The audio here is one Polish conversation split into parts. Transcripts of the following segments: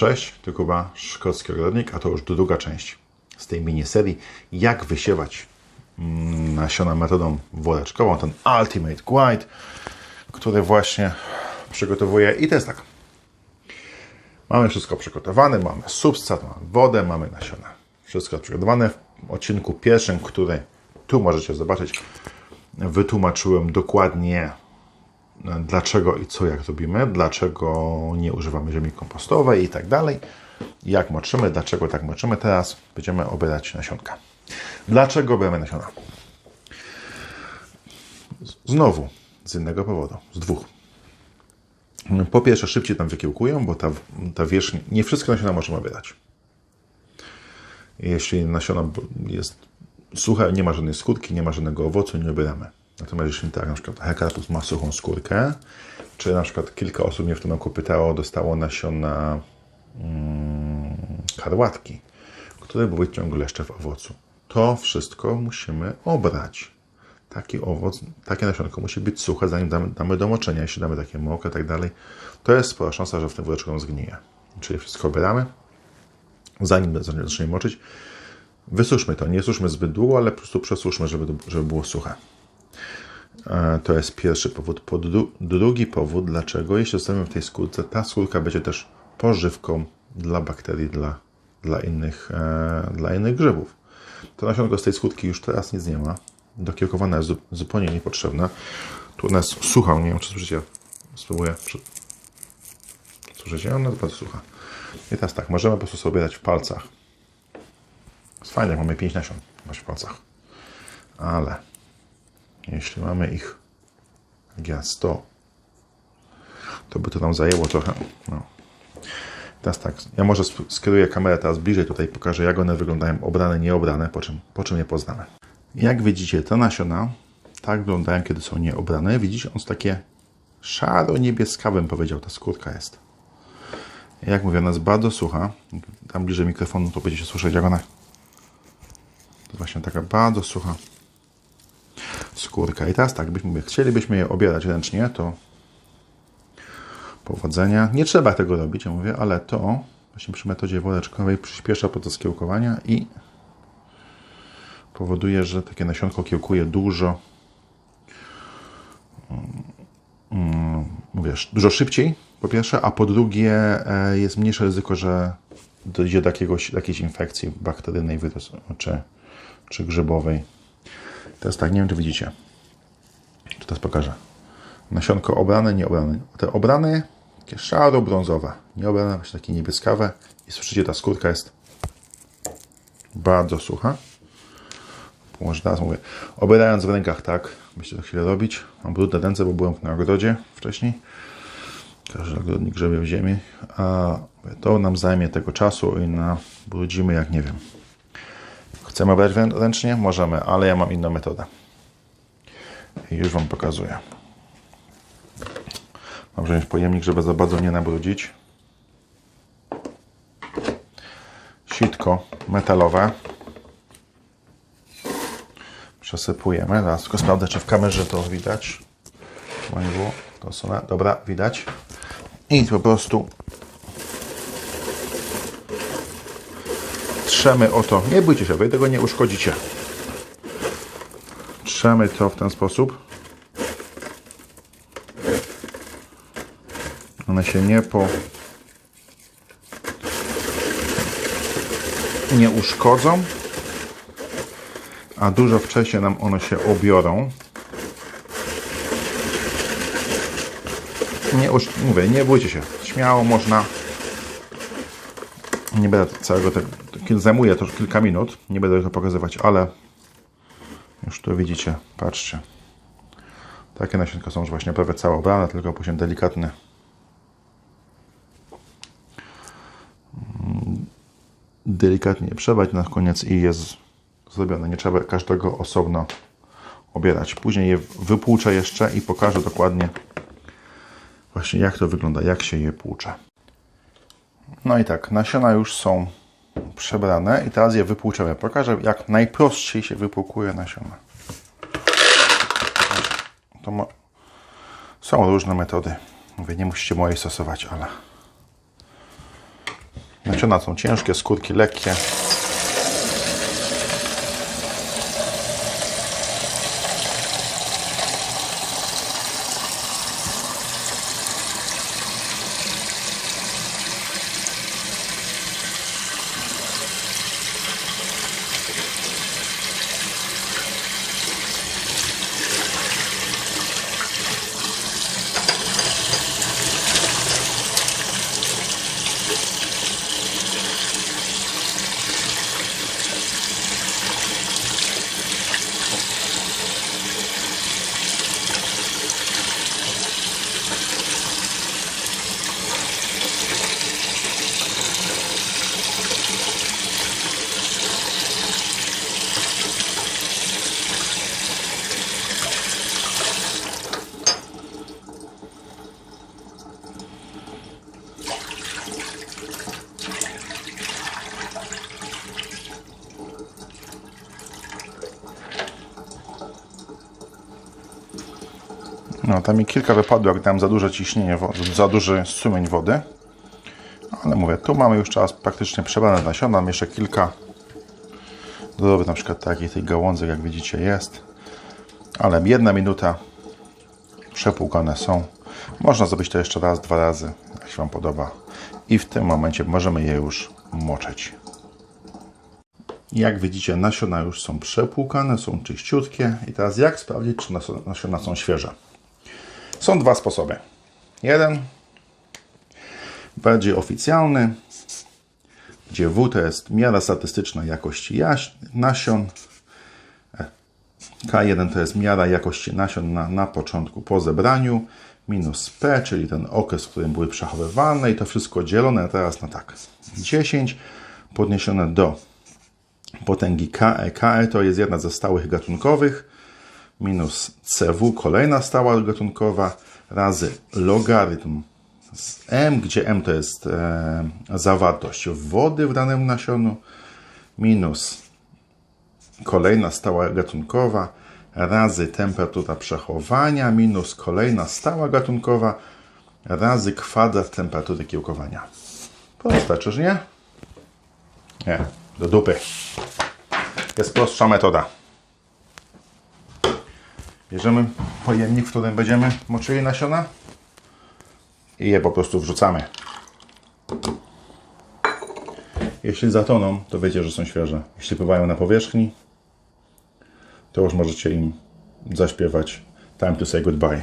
cześć, tu Kuba, szkocki ogrodnik, a to już druga część z tej miniserii, jak wysiewać mm, nasiona metodą woreczkową, ten Ultimate Guide, który właśnie przygotowuję. I to jest tak, mamy wszystko przygotowane, mamy substrat, mamy wodę, mamy nasiona. Wszystko przygotowane. W odcinku pierwszym, który tu możecie zobaczyć, wytłumaczyłem dokładnie dlaczego i co jak robimy, dlaczego nie używamy ziemi kompostowej i tak dalej, jak moczymy, dlaczego tak moczymy. Teraz będziemy obierać nasionka. Dlaczego bierzemy nasiona? Znowu, z innego powodu, z dwóch. Po pierwsze, szybciej tam wykiełkują, bo ta, ta wierzchnia, nie wszystkie nasiona możemy obierać. Jeśli nasiona jest suche, nie ma żadnej skórki, nie ma żadnego owocu, nie obieramy. Natomiast jeśli tak, na przykład hekarpus ma suchą skórkę, czy na przykład kilka osób mnie w tym roku pytało, dostało nasiona mm, karłatki, które były ciągle jeszcze w owocu. To wszystko musimy obrać. Taki owoc, takie nasionko musi być suche, zanim damy, damy do moczenia. Jeśli damy takie mokre i tak dalej, to jest spora szansa, że w tym woreczku nam zgnije. Czyli wszystko obieramy, zanim zaczniemy moczyć. Wysuszmy to. Nie suszmy zbyt długo, ale po prostu przesuszmy, żeby, żeby było suche. To jest pierwszy powód. Po drugi powód, dlaczego jeśli zostawimy w tej skórce, ta skórka będzie też pożywką dla bakterii, dla, dla, innych, e, dla innych grzybów. To nasionko z tej skórki już teraz nic nie ma. Dokiełkowana jest zupełnie niepotrzebna. Tu ona jest sucha, nie wiem czy słyszycie. Spróbuję. Słyszycie? Ona jest bardzo sucha. I teraz tak, możemy po prostu sobie dać w palcach. Jest fajnie, jak mamy 5 nasion w palcach. Ale jeśli mamy ich jak ja 100, to by to nam zajęło trochę. No. Teraz tak, ja może skieruję kamerę teraz bliżej, tutaj pokażę jak one wyglądają obrane, nieobrane, po czym, po czym je poznamy. Jak widzicie, te nasiona tak wyglądają, kiedy są nieobrane. Widzicie, one są takie szaro-niebieskawe, powiedział, ta skórka jest. Jak mówię, ona jest bardzo sucha. Tam bliżej mikrofonu to będziecie słyszeć, jak ona jest właśnie taka bardzo sucha skórka. I teraz tak, byśmy, chcielibyśmy je obierać ręcznie, to powodzenia. Nie trzeba tego robić, ja mówię, ale to właśnie przy metodzie woreczkowej przyspiesza proces kiełkowania i powoduje, że takie nasionko kiełkuje dużo mm, mówisz, dużo szybciej, po pierwsze, a po drugie e, jest mniejsze ryzyko, że dojdzie do, jakiegoś, jakiejś infekcji bakteryjnej czy, czy grzybowej. Teraz tak, nie wiem czy widzicie. Teraz pokażę. Nasionko obrane, nieobrane. Te obrane, takie szaro-brązowe. Nieobrane, właśnie takie niebieskawe. I słyszycie, ta skórka jest bardzo sucha. Może teraz mówię, obierając w rękach tak, myślę to chwilę robić. Mam brudne ręce, bo byłem na ogrodzie wcześniej. Każdy ogrodnik grzebie w ziemi. A to nam zajmie tego czasu i na brudzimy jak nie wiem. Chcemy brać ręcznie? Możemy, ale ja mam inną metodę. I już Wam pokazuję. Mam wziąć pojemnik, żeby za bardzo nie nabrudzić. Sitko metalowe. Przesypujemy. Teraz tylko sprawdzę, czy w kamerze to widać. Nie było. To są, dobra, widać. I po prostu trzemy o to. Nie bójcie się, wy tego nie uszkodzicie. Trzemy to w ten sposób. One się nie po... nie uszkodzą, a dużo wcześniej nam one się obiorą. Nie, mówię, nie bójcie się. Śmiało można. Nie będę całego tego zajmuje to kilka minut. Nie będę tego pokazywać, ale już tu widzicie, patrzcie. Takie nasionka są już właśnie prawie całe obrane, tylko później delikatne mm, delikatnie przebrać na koniec i jest zrobione. Nie trzeba każdego osobno obierać. Później je wypłuczę jeszcze i pokażę dokładnie właśnie jak to wygląda, jak się je płucze. No i tak, nasiona już są przebrane i teraz je wypłuczemy. Pokażę, jak najprościej się wypłukuje nasiona. To mo... Są różne metody. Mówię, nie musicie mojej stosować, ale Nasiona są ciężkie, skórki lekkie. Tam mi kilka wypadło, jak dałem za duże ciśnienie za duży strumień wody. Ale mówię, tu mamy już czas praktycznie przebrane nasiona. Mam jeszcze kilka dodatkowych, na przykład takich tych gałązek, jak widzicie, jest. Ale jedna minuta przepłukane są. Można zrobić to jeszcze raz, dwa razy, jak się Wam podoba. I w tym momencie możemy je już moczyć. Jak widzicie, nasiona już są przepłukane, są czyściutkie. I teraz jak sprawdzić, czy nasiona są świeże? Są dwa sposoby. Jeden bardziej oficjalny, gdzie W to jest miara statystyczna jakości nasion. K1 to jest miara jakości nasion na, na początku po zebraniu. Minus P, czyli ten okres, w którym były przechowywane i to wszystko dzielone teraz na tak. 10 podniesione do potęgi KE. KE to jest jedna ze stałych gatunkowych minus CW, kolejna stała gatunkowa, razy logarytm z M, gdzie M to jest e, zawartość wody w danym nasionu, minus kolejna stała gatunkowa, razy temperatura przechowania, minus kolejna stała gatunkowa, razy kwadrat temperatury kiełkowania. Proste, czyż nie? Nie, do dupy. Jest prostsza metoda. Bierzemy pojemnik, w którym będziemy moczyli nasiona i je po prostu wrzucamy. Jeśli zatoną, to wiecie, że są świeże. Jeśli pływają na powierzchni, to już możecie im zaśpiewać Time to say goodbye.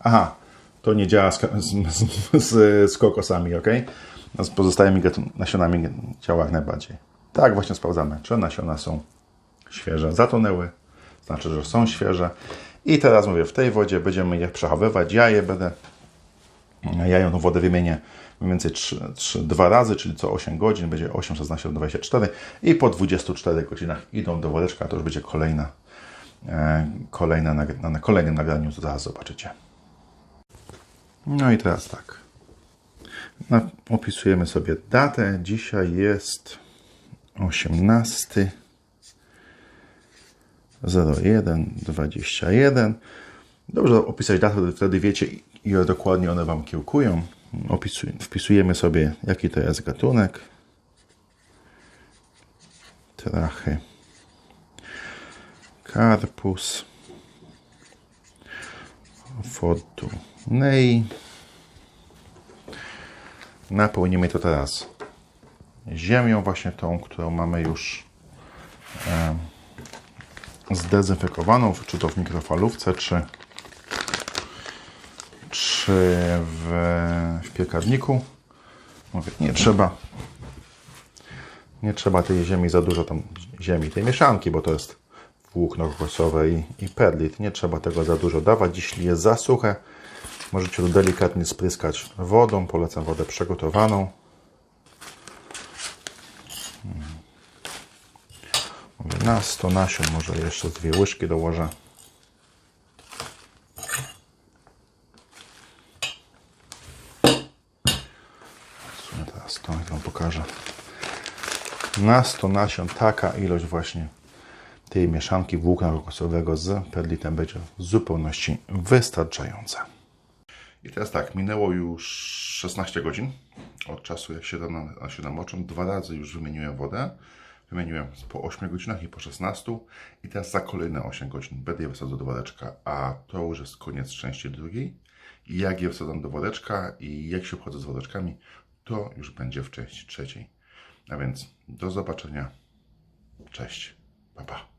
Aha, to nie działa z, z, z, z kokosami, ok? Z pozostałymi nasionami działa jak najbardziej. Tak właśnie sprawdzamy, czy nasiona są świeże. Zatonęły, znaczy, że są świeże. I teraz mówię, w tej wodzie będziemy je przechowywać. Ja je będę, ja ją tą wodę wymienię mniej więcej 3, 3, 2 razy, czyli co 8 godzin, będzie 8, 16, 24 i po 24 godzinach idą do woreczka, to już będzie kolejna, e, kolejna na, na kolejnym nagraniu, to zaraz zobaczycie. No i teraz tak. Opisujemy sobie datę. Dzisiaj jest 18 0121. Dobrze opisać datę, wtedy wiecie, ile dokładnie one Wam kiełkują. Opisuj, wpisujemy sobie, jaki to jest gatunek. Trachy. Carpus. Fortunei. Napełnimy to teraz ziemią, właśnie tą, którą mamy już zdezynfekowaną, czy to w mikrofalówce, czy, czy w, w piekarniku. Mówię, nie trzeba nie trzeba tej ziemi za dużo tam ziemi, tej mieszanki, bo to jest włókno kokosowe i, i perlit. Nie trzeba tego za dużo dawać. Jeśli jest za suche, możecie to delikatnie spryskać wodą. Polecam wodę przygotowaną. Na 100 nasion może jeszcze dwie łyżki dołożę. teraz to Wam pokażę. Na 100 nasion taka ilość właśnie tej mieszanki włókna kokosowego z perlitem będzie w zupełności wystarczająca. I teraz tak, minęło już 16 godzin od czasu jak się rano nasiona moczą. Dwa razy już wymieniłem wodę. Wymieniłem po 8 godzinach i po 16 i teraz za kolejne 8 godzin będę je wsadzał do woreczka, a to już jest koniec części drugiej. Jak je wsadzam do woreczka i jak się obchodzę z woreczkami, to już będzie w części trzeciej. A więc do zobaczenia. Cześć. Pa, pa.